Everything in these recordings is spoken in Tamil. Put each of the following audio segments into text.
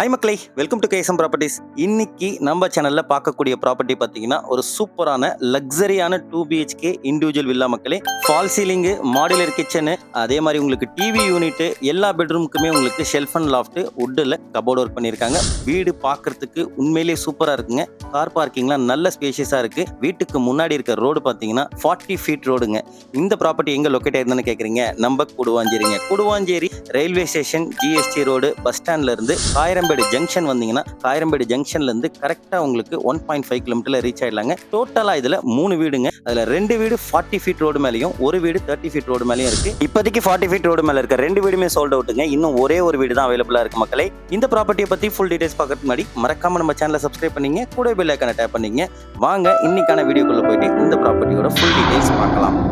ஹை மக்ளை வெல்கம் டு கேசம் ப்ராப்பர்ட்டிஸ் இன்னைக்கு நம்ம சேனலில் பார்க்கக்கூடிய ப்ராப்பர்ட்டி பார்த்தீங்கன்னா ஒரு சூப்பரான லக்ஸரியான டூ பிஹெச்கே இண்டிவிஜுவல் வில்லா மக்களே. ஃபால் சீலிங்கு மாடுலர் கிச்சனு அதே மாதிரி உங்களுக்கு டிவி யூனிட்டு எல்லா பெட்ரூமுக்குமே உங்களுக்கு ஷெல்ஃப் அண்ட் லாஃப்ட்டு வுட்டில் கபோர்டு ஒர்க் பண்ணியிருக்காங்க. வீடு பார்க்கறதுக்கு உண்மையிலேயே சூப்பராக இருக்குங்க. கார் பார்க்கிங்லாம் நல்ல ஸ்பேஷியஸாக இருக்குது வீட்டுக்கு முன்னாடி இருக்க ரோடு பார்த்தீங்கன்னா ஃபார்ட்டி ஃபீட் ரோடுங்க இந்த ப்ராப்பர்ட்டி எங்கே லொக்கேட் ஆயிருந்தேன்னு கேட்குறீங்க நம்ம கொடுவாஞ்சேரிங்க. Guduvanchery railway station GST road bus ஸ்டாண்ட்லேருந்து ஆயிரம் காயரம்பேடு ஜங்ஷன் வந்தீங்கன்னா காயரம்பேடு ஜங்ஷன்ல இருந்து கரெக்டாக உங்களுக்கு ஒன் பாயிண்ட் ஃபைவ் கிலோமீட்டர்ல ரீச் ஆயிடலாங்க. டோட்டலாக இதில் மூணு வீடுங்க. அதில் ரெண்டு வீடு ஃபார்ட்டி ஃபீட் ரோடு மேலேயும் ஒரு வீடு தேர்ட்டி ஃபீட் ரோடு மேலேயும் இருக்கு. இப்போதைக்கு ஃபார்ட்டி ஃபீட் ரோடு மேலே இருக்க ரெண்டு வீடுமே சோல்ட் அவுட்டுங்க இன்னும் ஒரே ஒரு வீடு தான் அவைலபிளாக இருக்கு மக்களை. இந்த ப்ராப்பர்ட்டியை பற்றி ஃபுல் டீடைல்ஸ் பார்க்கறதுக்கு முன்னாடி மறக்காம நம்ம சேனலை சப்ஸ்கிரைப் பண்ணிங்க. கூட பெல் ஐக்கான டேப் பண்ணிங்க. வாங்க இன்னைக்கான வீடியோக்குள்ள போயிட்டு இந்த ப்ராப்பர்ட்டியோட ஃபுல் டீடைல்ஸ் பார்க்கலாம்.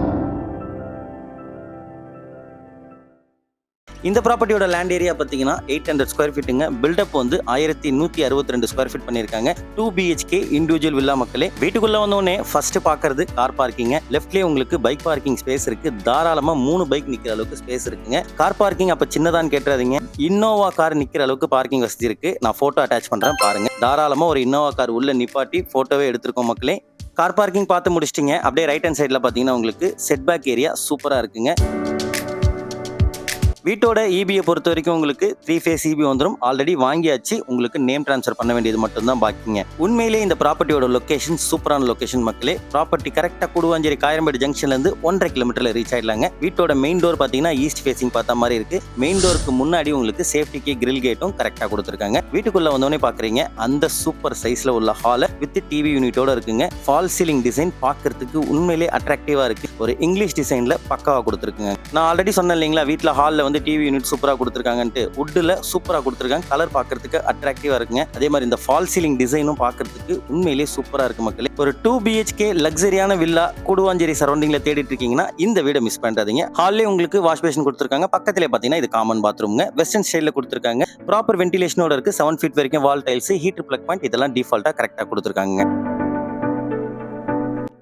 இந்த ப்ராப்பர்ட்டியோட லேண்ட் ஏரியா பார்த்தீங்கன்னா எயிட் ஹண்ட்ரட் ஸ்கொயர் ஃபீட்டுங்க பில்டப் வந்து ஆயிரத்தி நூற்றி அறுபத்தி ரெண்டு ஸ்கொயர் ஃபீட் பண்ணியிருக்காங்க. டூ பிஹெச்கே இண்டிவிஜுவல் வில்லா மக்களே வீட்டுக்குள்ள வந்தோடனே ஃபர்ஸ்ட் பார்க்கறது கார் பார்க்கிங்க லெஃப்ட்லேயே உங்களுக்கு பைக் பார்க்கிங் ஸ்பேஸ் இருக்கு. தாராளமா மூணு பைக் நிற்கிற அளவுக்கு ஸ்பேஸ் இருக்குங்க. கார் பார்க்கிங் அப்போ சின்னதான்னு கேட்டுறாதீங்க. இன்னோவா கார் நிற்கிற அளவுக்கு பார்க்கிங் வசதி இருக்கு. நான் ஃபோட்டோ அட்டாச் பண்றேன் பாருங்க. தாராளமா ஒரு இன்னோவா கார் உள்ள நிப்பாட்டி ஃபோட்டோவே எடுத்திருக்கோம் மக்களே. கார் பார்க்கிங் பார்த்து முடிச்சிட்டிங்க. அப்படியே ரைட் ஹேண்ட் சைடில் பார்த்தீங்கன்னா உங்களுக்கு செட் பேக் ஏரியா சூப்பராக இருக்குங்க. வீட்டோட இபியை பொறுத்த வரைக்கும் உங்களுக்கு த்ரீ ஃபேஸ் இபி வந்துடும் ஆல்ரெடி வாங்கியாச்சு. உங்களுக்கு நேம் ட்ரான்ஸ்ஃபர் பண்ண வேண்டியது மட்டும்தான் பாக்கிங்க. உண்மையிலே இந்த ப்ராப்பர்ட்டியோட லொகேஷன் சூப்பரான லொகேஷன் மக்களே. ப்ராப்பர்ட்டி கரெக்டாக குடுவாஞ்சேரி காயம்பேடு ஜங்ஷன்ல இருந்து ஒன்றரை கிலோமீட்டர்ல ரீச் ஆயிடலாங்க. வீட்டோட மெயின் டோர் பார்த்தீங்கன்னா ஈஸ்ட் ஃபேசிங் பார்த்த மாதிரி இருக்கு. மெயின் டோருக்கு முன்னாடி உங்களுக்கு சேஃப்டிக்கு கிரில் கேட்டும் கரெக்டாக கொடுத்துருக்காங்க. வீட்டுக்குள்ள வந்தோடனே பார்க்குறீங்க அந்த சூப்பர் சைஸ்ல உள்ள ஹாலை வித் டிவி யூனிட்டோட இருக்குங்க. ஃபால் சீலிங் டிசைன் பார்க்கறதுக்கு உண்மையிலே அட்ராக்டிவா இருக்கு. ஒரு இங்கிலீஷ் டிசைன்ல பக்காவா கொடுத்துருக்குங்க. நான் ஆல்ரெடி சொன்னேன் இல்லைங்களா? வீட்டில் ஹாலில் வந்து டிவி யூனிட் சூப்பராக கொடுத்துருக்காங்கன்ட்டு வுட்டில் சூப்பராக கொடுத்துருக்காங்க. கலர் பார்க்கறதுக்கு அட்ராக்டிவாக இருக்குங்க. அதே மாதிரி இந்த ஃபால் சீலிங் டிசைனும் பார்க்கறதுக்கு உண்மையிலேயே சூப்பராக இருக்கு மக்களே. ஒரு டூ பிஹெச்கே லக்ஸரியான வில்லா கூடுவாஞ்சேரி சரௌண்டிங்கில் தேடிட்டு இருக்கீங்கன்னா இந்த வீடை மிஸ் பண்ணுறாதீங்க ஹால்லே உங்களுக்கு வாஷ் பேஷன் கொடுத்துருக்காங்க. பக்கத்திலே பார்த்தீங்கன்னா இது காமன் பாத்ரூம்ங்க வெஸ்டர்ன் ஸ்டைலில் கொடுத்துருக்காங்க. ப்ராப்பர் வென்டிலேஷனோட இருக்கு. செவன் ஃபீட் வரைக்கும் wall tiles heater plug point இதெல்லாம் டிஃபால்ட்டாக கரெக்டாக கொடுத்துருக்காங்க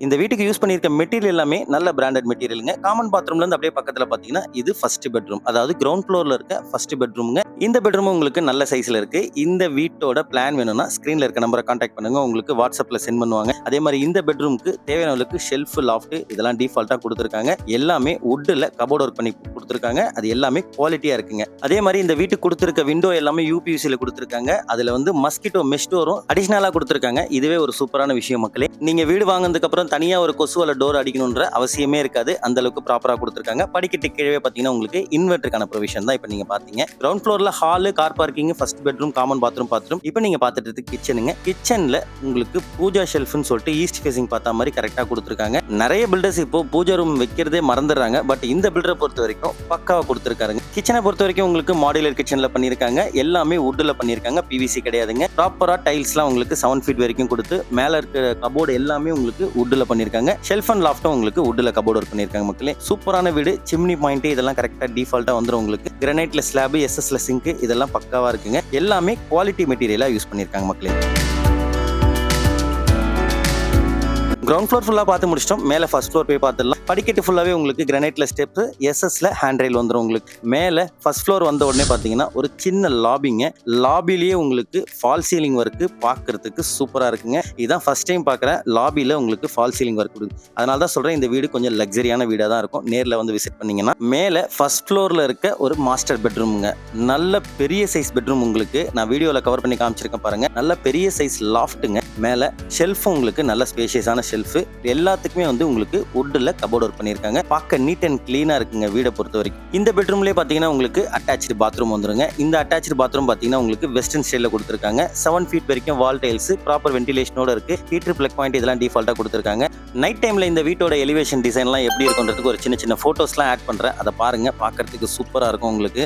இந்த வீட்டுக்கு யூஸ் பண்ணியிருக்க மெட்டீரியல் எல்லாமே நல்ல பிராண்டட் மெட்டீரியலுங்க காமன் பாத்ரூம்ல இருந்து அப்படியே பக்கத்துல பாத்தீங்கன்னா இது ஃபர்ஸ்ட் பெட்ரூம் அதாவது கிரவுண்ட் ஃப்ளோர்ல இருக்க ஃபர்ஸ்ட் பெட்ரூம்ங்க இந்த பெட்ரூம் உங்களுக்கு நல்ல சைஸ்ல இருக்கு. இந்த வீட்டோட பிளான் வேணும்னா ஸ்கிரீன்ல இருக்க நம்பரை கான்டாக்ட் பண்ணுங்க. உங்களுக்கு வாட்ஸ்அப்ல சென்ட் பண்ணுவாங்க. அதே மாதிரி இந்த பெட்ரூமுக்கு தேவையானவங்களுக்கு ஷெல்ஃப் லாஃப்ட் இதெல்லாம் டிஃபால்ட்டா கொடுத்துருக்காங்க. எல்லாமே வுட்டில் கபோர்ட் ஒர்க் பண்ணி கொடுத்துருக்காங்க. அது எல்லாமே குவாலிட்டியா இருக்குங்க. அதே மாதிரி இந்த வீட்டுக்கு கொடுத்துருக்க விண்டோ எல்லாமே யூபியூசியில் கொடுத்துருக்காங்க. அதுல வந்து மஸ்கிட்டோ மெஷ் அடிஷ்னலாக கொடுத்துருக்காங்க. இதுவே ஒரு சூப்பரான விஷயம் மக்களே. நீங்க வீடு வாங்கினதுக்கு அப்புறம் தனியா ஒரு கொசு அல்ல டோர் அடிக்கணுன்ற அவசியமே இருக்காது. அந்த அளவுக்கு ப்ராப்பரா கொடுத்துருக்காங்க. படிக்கட்டு கீழே பாத்தீங்கன்னா உங்களுக்கு இன்வெர்ட்டருக்கான ப்ரொவிஷன் தான் இப்போ நீங்க பாத்தீங்க கிரவுண்ட் ஃப்ளோர்ல hall car parking first bedroom common bathroom bathroom இப்போ நீங்க பார்த்துட்டு கிச்சனுங்க கிச்சன்ல உங்களுக்கு பூஜா ஷெல்ஃப்னு சொல்லிட்டு ஈஸ்ட் ஃபேசிங் பார்த்த மாதிரி கரெக்டா கொடுத்துருக்காங்க. நிறைய பில்டர்ஸ் இப்போ பூஜா ரூம் வைக்கிறதே மறந்துடுறாங்க. பட் இந்த பில்டரை பொறுத்த வரைக்கும் பக்காவா கொடுத்துருக்காருங்க. கிச்சனை பொறுத்த வரைக்கும் உங்களுக்கு மாடுலர் கிச்சன்ல பண்ணியிருக்காங்க. எல்லாமே வுட்ல பண்ணியிருக்காங்க. பிவிசி கிடையாதுங்க. ப்ராப்பரா டைல்ஸ்லாம் உங்களுக்கு செவன் ஃபீட் வரைக்கும் கொடுத்து மேல இருக்க கபோர்டு எல்லாமே உங்களுக்கு வுட்ல பண்ணியிருக்காங்க ஷெல்ஃப் அண்ட் லாஃப்ட்டும் உங்களுக்கு உட்ல கபோர்ட் ஒர்க் பண்ணியிருக்காங்க மக்களே. சூப்பரான வீடு. சிம்னி பாயிண்ட் இதெல்லாம் கரெக்டாக டிஃபால்ட்டா வந்துடும் உங்களுக்கு. கிரனைட்ல ஸ்லாப் எஸ்எஸ்ல சிங்க் இதெல்லாம் பக்காவா இருக்குங்க. எல்லாமே குவாலிட்டி மெட்டீரியலா யூஸ் பண்ணியிருக்காங்க மக்களே. கிரவுண்ட் ஃப்ளோர் ஃபுல்லாக பார்த்து முடிச்சிட்டோம். மேலே ஃபர்ஸ்ட் ஃப்ளோர் போய் பார்த்துடலாம். படிக்கட்டு ஃபுல்லாகவே உங்களுக்கு கிரனைட்ல ஸ்டெப்பு எஸ்எஸ்ல ஹேண்ட் ரயில் வந்துடும் உங்களுக்கு. மேலே ஃபர்ஸ்ட் ஃப்ளோர் வந்த உடனே பார்த்தீங்கன்னா ஒரு சின்ன லாபிங்க லாபிலேயே உங்களுக்கு ஃபால் சீலிங் ஒர்க்கு பார்க்கறதுக்கு சூப்பராக இருக்குங்க. இதுதான் ஃபர்ஸ்ட் டைம் பார்க்குறேன். லாபியில் உங்களுக்கு ஃபால் சீலிங் ஒர்க் கொடுக்கு அதனால தான் சொல்கிறேன் இந்த வீடு கொஞ்சம் லக்ஸரியான வீடாக தான் இருக்கும். நேரில் வந்து விசிட் பண்ணிங்கன்னா மேலே ஃபர்ஸ்ட் ஃப்ளோரில் இருக்க ஒரு மாஸ்டர் பெட்ரூமுங்க நல்ல பெரிய சைஸ் பெட்ரூம் உங்களுக்கு. நான் வீடியோவில் கவர் பண்ணி காமிச்சிருக்கேன் பாருங்கள் நல்ல பெரிய சைஸ் லாஃப்ட்டுங்க மேலே ஷெல்ஃபும் உங்களுக்கு நல்ல ஸ்பேஷியஸான ஷெல்ஃபு எல்லாத்துக்குமே வந்து உங்களுக்கு வுட்டில் கபோர்ட் ஒர்க் பண்ணியிருக்காங்க. பார்க்க நீட் அண்ட் க்ளீனாக இருக்குங்க வீடை பொறுத்த வரைக்கும். இந்த பெட்ரூம்லேயே பார்த்தீங்கன்னா உங்களுக்கு அட்டாச்சு பாத்ரூம் வந்துருங்க. இந்த அட்டாச்சு பாத்ரூம் பார்த்தீங்கன்னா உங்களுக்கு வெஸ்டர்ன் ஸ்டைலில் கொடுத்துருக்காங்க. செவன் ஃபீட் வரைக்கும் வால் டைல்ஸ் ப்ராப்பர் வென்டிலேஷனோட இருக்கு. ஹீட்டர் பிளக் பாயிண்ட் இதெல்லாம் டிஃபால்ட்டாக கொடுத்துருக்காங்க. நைட் டைமில் இந்த வீட்டோட எலிவேஷன் டிசைன்லாம் எப்படி இருக்குன்றதுக்கு ஒரு சின்ன சின்ன ஃபோட்டோஸ்லாம் ஆட் பண்ணுறேன் அதை பாருங்கள் பார்க்கறதுக்கு சூப்பராக இருக்கும் உங்களுக்கு.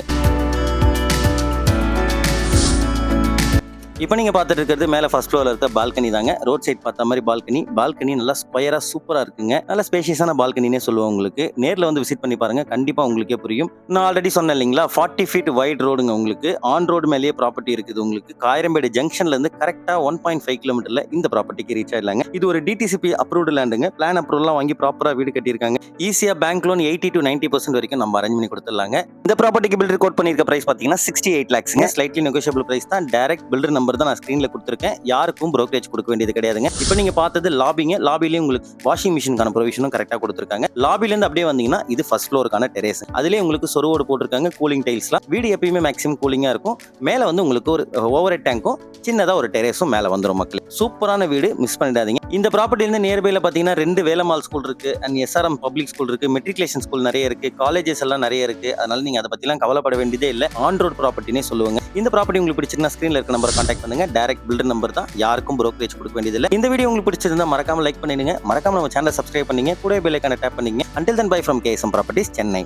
இப்போ நீங்கள் பார்த்துட்டு இருக்கிறது மேலே ஃபஸ்ட் ஃப்ளோரில் இருக்க பால்கனி தாங்க. ரோட் சைட் பார்த்த மாதிரி பால்கனி பால்கனி நல்லா ஸ்கொயரா சூப்பராக இருக்குங்க. நல்ல ஸ்பேஷியஸான பால்கனினே சொல்லுவோம் உங்களுக்கு. நேரில் வந்து விசிட் பண்ணி பாருங்க. கண்டிப்பாக உங்களுக்கே புரியும். நான் ஆல்ரெடி சொன்னேன் இல்லைங்களா? ஃபார்ட்டி ஃபீட் வைட் ரோடுங்க உங்களுக்கு. ஆன் ரோடு மேலேயே ப்ராப்பர்ட்டி இருக்குது உங்களுக்கு. காயிரம்பேடு ஜங்ஷன்லேருந்து கரெக்டாக ஒன் பாயிண்ட் ஃபைவ் கிலோமீட்டர்ல இந்த ப்ராப்பர்ட்டிக்கு ரீச் ஆயிடலாங்க. இது ஒரு டிடிசிபி அப்ரூவ்டு லேண்டுங்க பிளான் அப்ரூவல்லாம் வாங்கி ப்ராப்பராக வீடு கட்டியிருக்காங்க. ஈஸியாக bank loan eighty to ninety percent வரைக்கும் நம்ம அரேஞ்ச் பண்ணி கொடுத்துடலாங்க. இந்த ப்ராப்பர்ட்டிக்கு பில்டர் கோட் பண்ணியிருக்க பிரைஸ் பார்த்தீங்கன்னா சிக்ஸ்டி எயிட் லேக்ஸ்ங்க ஸ்லைட்லி நெகோஷியபிள் பிரைஸ் தான். டேரக்ட் பில்டர் நம்பர் தான் நான் ஸ்க்ரீன்ல கொடுத்துருக்கேன். யாருக்கும் ப்ரோக்கரேஜ் கொடுக்க வேண்டியது கிடையாதுங்க. இப்போ நீங்க பார்த்தது லாபிங்க லாபிலேயே உங்களுக்கு வாஷிங் மிஷினுக்கான ப்ரொவிஷனும் கரெக்டாக கொடுத்துருக்காங்க. லாபில இருந்து அப்படியே வந்தீங்கன்னா இது ஃபர்ஸ்ட் ஃப்ளோருக்கான டெரேஸ் அதுலேயே உங்களுக்கு சொருவோடு போட்டிருக்காங்க கூலிங் டைல்ஸ்லாம் வீடு எப்பயுமே மேக்ஸிமம் கூலிங்காக இருக்கும். மேலே வந்து உங்களுக்கு ஒரு ஓவர் டேங்க்கும் சின்னதாக ஒரு டெரேஸும் மேலே வந்துடும் மக்கள். சூப்பரான வீடு மிஸ் பண்ணிடாதீங்க. இந்த ப்ராப்பர்ட்டிலேருந்து நியர்பைல பார்த்தீங்கன்னா ரெண்டு வேலமால் ஸ்கூல் இருக்கு. அண்ட் எஸ்ஆர்எம் பப்ளிக் ஸ்கூல் இருக்கு. மெட்ரிகுலேஷன் ஸ்கூல் நிறைய இருக்கு. காலேஜஸ் எல்லாம் நிறைய இருக்கு. அதனால நீங்கள் அதை பற்றிலாம் கவலைப்பட வேண்டியதே இல்லை. ஆன் ரோட் ப்ராப்பர்ட்டினே சொல்லுவாங்க. இந்த ப்ராப்பர்ட்டி உங்களுக்கு பிடிச்சிருந்தா ஸ்க்ரீனில் இருக்க நம்பர் கான்டாக்ட் பண்ணுங்க. டைரக்ட் பில்டர் நம்பர் தான் யாருக்கும் ப்ரோக்கரேஜ் கொடுக்க வேண்டியதில்லை. இந்த வீடியோ உங்களுக்கு பிடிச்சிருந்தா மறக்காம லைக் பண்ணிடுங்க. மறக்காம நம்ம சேனலை சப்ஸ்கிரைப் பண்ணீங்க. கூட பெல் ஐக்கான டேப் பண்ணீங்க. Until then bye from KSM properties Chennai